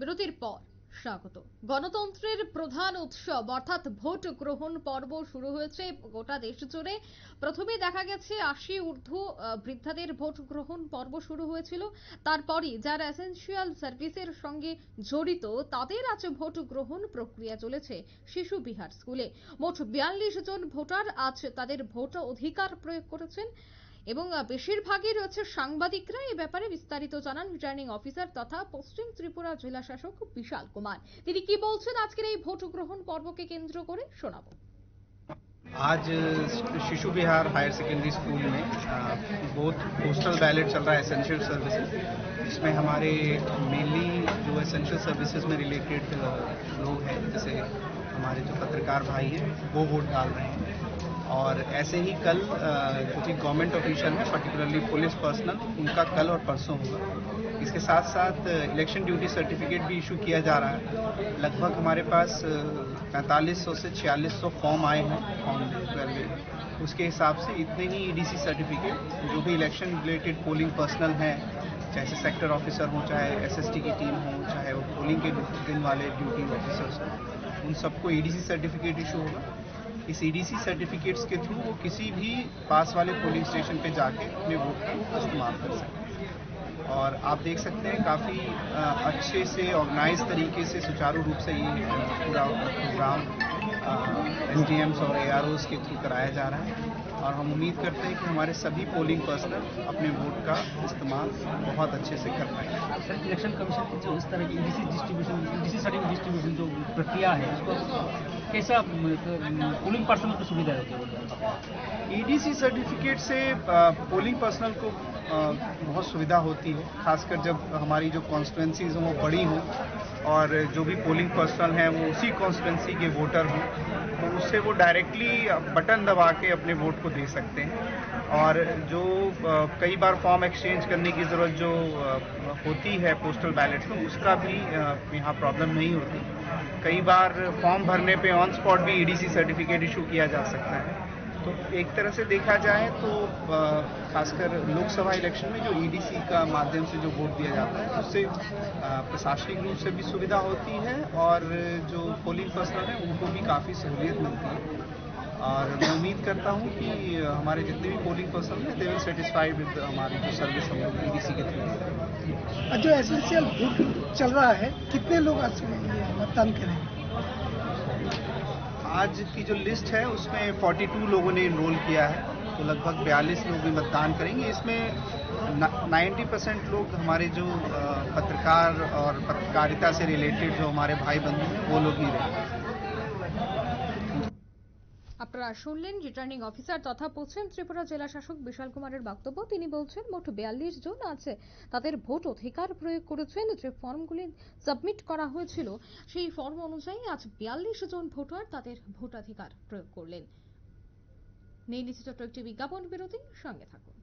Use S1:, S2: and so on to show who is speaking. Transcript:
S1: বিরতির পর স্বাগত। গণতন্ত্রের প্রধান উৎসব, অর্থাৎ ভোট গ্রহণ পর্ব শুরু হয়েছে গোটা দেশ জুড়ে। প্রথমে দেখা গেছে আশি ঊর্ধ্ব বৃদ্ধাদের ভোট গ্রহণ পর্ব শুরু হয়েছিল। তারপরই যারা এসেনশিয়াল সার্ভিসের সঙ্গে জড়িত, তাদের আজ ভোট গ্রহণ প্রক্রিয়া চলেছে শিশু বিহার স্কুলে। মোট বিয়াল্লিশ জন ভোটার আজ তাদের ভোট অধিকার প্রয়োগ করেছেন। এবং আহ, বেশিরভাগই রয়েছে সাংবাদিকরা এ ব্যাপারে বিস্তারিত জানান রিটার্নিং অফিসার তথা পশ্চিম ত্রিপুরা জেলা শাসক বিশাল কুমার তিনি কি বলছেন আজকের এই ভোট গ্রহণ পর্বকে কেন্দ্র করে শোনাবো
S2: आज Shishu Vihar higher secondary school में बोथ पोस्टल बैलेट चल रहा है एसेंशियल सर्विसेज इसमें हमारे मेनली जो एसेंशियल सर्विसेज में रिलेटेड लोग हैं जैसे हमारे जो पत्रकार भाई हैं वो वोट डाल रहे हैं और ऐसे ही कल भी गवर्नमेंट ऑफिशियल है पर्टिकुलरली पुलिस पर्सनल उनका कल और परसों होगा। इसके साथ साथ इलेक्शन ड्यूटी सर्टिफिकेट भी इशू किया जा रहा है। लगभग हमारे पास पैंतालीस सौ से छियालीस सौ फॉर्म आए हैं फॉर्म ट्वेल्व उसके हिसाब से इतने ही ईडीसी सर्टिफिकेट जो भी इलेक्शन रिलेटेड पोलिंग पर्सनल हैं चाहे सेक्टर ऑफिसर हो, चाहे एसएसटी की टीम हो, चाहे वो पोलिंग के दिन वाले ड्यूटी ऑफिसर्स हों, उन सबको ईडीसी सर्टिफिकेट इशू होगा। इस ईडीसी सर्टिफिकेट्स के थ्रू वो किसी भी पास वाले पोलिंग स्टेशन पे जाके अपने वोट का इस्तेमाल कर सकते हैं। और आप देख सकते हैं काफ़ी अच्छे से ऑर्गेनाइज तरीके से सुचारू रूप से ये पूरा प्रोग्राम एस डी एम्स और ए के थ्रू कराया जा रहा है। और हम उम्मीद करते हैं कि हमारे सभी पोलिंग पर्सनल अपने वोट का इस्तेमाल बहुत अच्छे से कर पाएँगे।
S3: सर इलेक्शन कमीशन की जो इस तरह की डिस्ट्रीब्यूशन सर्टिफिकेट डिस्ट्रीब्यूशन जो प्रक्रिया है, उसको कैसा पोलिंग पर्सनल को सुविधा है?
S2: ईडीसी सर्टिफिकेट से पोलिंग पर्सनल को बहुत सुविधा होती है, खासकर जब हमारी जो कॉन्स्टिट्यूंसीज हों, वो बड़ी हों, और जो भी पोलिंग पर्सनल हैं, वो उसी कॉन्स्टिट्यूंसी के वोटर हों तो उससे वो डायरेक्टली बटन दबा के अपने वोट को दे सकते हैं। और जो कई बार फॉर्म एक्सचेंज करने की ज़रूरत जो होती है पोस्टल बैलेट में उसका भी यहाँ प्रॉब्लम नहीं होती। कई बार फॉर्म भरने पे ऑन स्पॉट भी ईडीसी सर्टिफिकेट इशू किया जा सकता है। तो एक तरह से देखा जाए तो खासकर लोकसभा इलेक्शन में जो ईडीसी का माध्यम से जो वोट दिया जाता है, उससे प्रशासनिक रूप से भी सुविधा होती है और जो पोलिंग पर्सनल है, उनको भी काफ़ी सहूलियत मिलती है। और मैं उम्मीद करता हूँ कि हमारे जितने भी पोलिंग पर्सन हैं दे विल सेटिस्फाइड विद हमारी जो सर्विस हम लोग ईडीसी के थ्रू।
S4: जो एसेंशियल वोट चल रहा है, कितने लोग मतदान करेंगे
S2: आज की जो लिस्ट है, उसमें 42 लोगों ने इनरोल किया है तो लगभग 42 लोग भी मतदान करेंगे। इसमें 90 परसेंट लोग हमारे जो पत्रकार और पत्रकारिता से रिलेटेड जो हमारे भाई बंधु हैं, वो लोग ही रहेंगे।
S1: আপনারা শুনলেন রিটার্নিং অফিসার তথা পশ্চিম ত্রিপুরা জেলা শাসক বিশাল কুমারের বক্তব্য। তিনি বলছেন, মোট বিয়াল্লিশ জন আছে, তাদের ভোট অধিকার প্রয়োগ করেছেন, যে ফর্মগুলি সাবমিট করা হয়েছিল, সেই ফর্ম অনুযায়ী আজ বিয়াল্লিশ জন ভোটার তাদের ভোটাধিকার প্রয়োগ করলেন। নিয়ে নিচ্ছি একটি বিজ্ঞাপন বিরতি, সঙ্গে থাকুন।